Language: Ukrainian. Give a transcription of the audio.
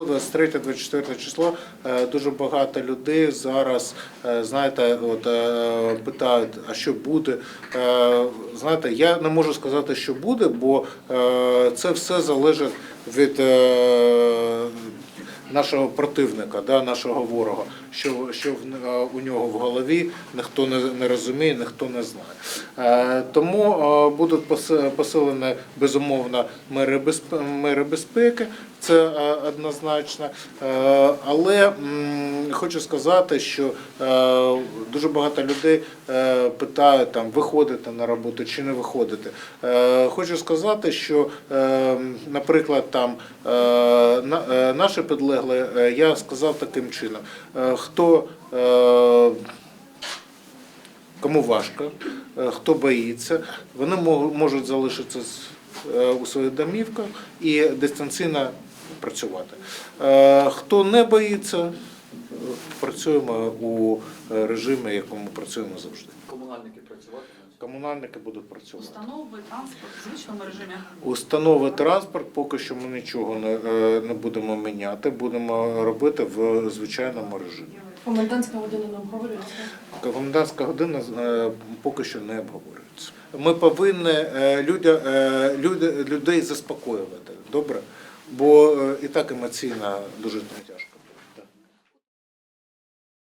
23-24 число е, дуже багато людей зараз, е, знаєте, от е, питають, а що буде. Знаєте, я не можу сказати, що буде, бо це все залежить від нашого противника, да, нашого ворога, що, що е, у нього в голові ніхто не, розуміє, ніхто не знає. Е, Тому е, будуть посилені безумовно мери, безпе- мери безпеки, це однозначно. Але хочу сказати, що дуже багато людей питають там виходити на роботу чи не виходити. Хочу сказати, що, е, наприклад, там наші підлегли, е, я сказав таким чином, е, хто е, кому важко, е, хто боїться, вони можуть залишитися е, у своїх домівках і дистанційно працювати. Е, Хто не боїться, е, працюємо у е, режимі, якому працюємо завжди. Комунальники працюватимуть. Комунальники будуть працювати. Установи, транспорт в звичному режимі. Установи транспорт поки що ми нічого не, е, не будемо міняти, будемо робити в звичайному режимі. Комендантська година не обговорюється. Комендантська година е, поки що не обговорюється. Ми повинні е, людя, е, люди, людей заспокоювати, добре? Бо і так емоційно дуже тяжко.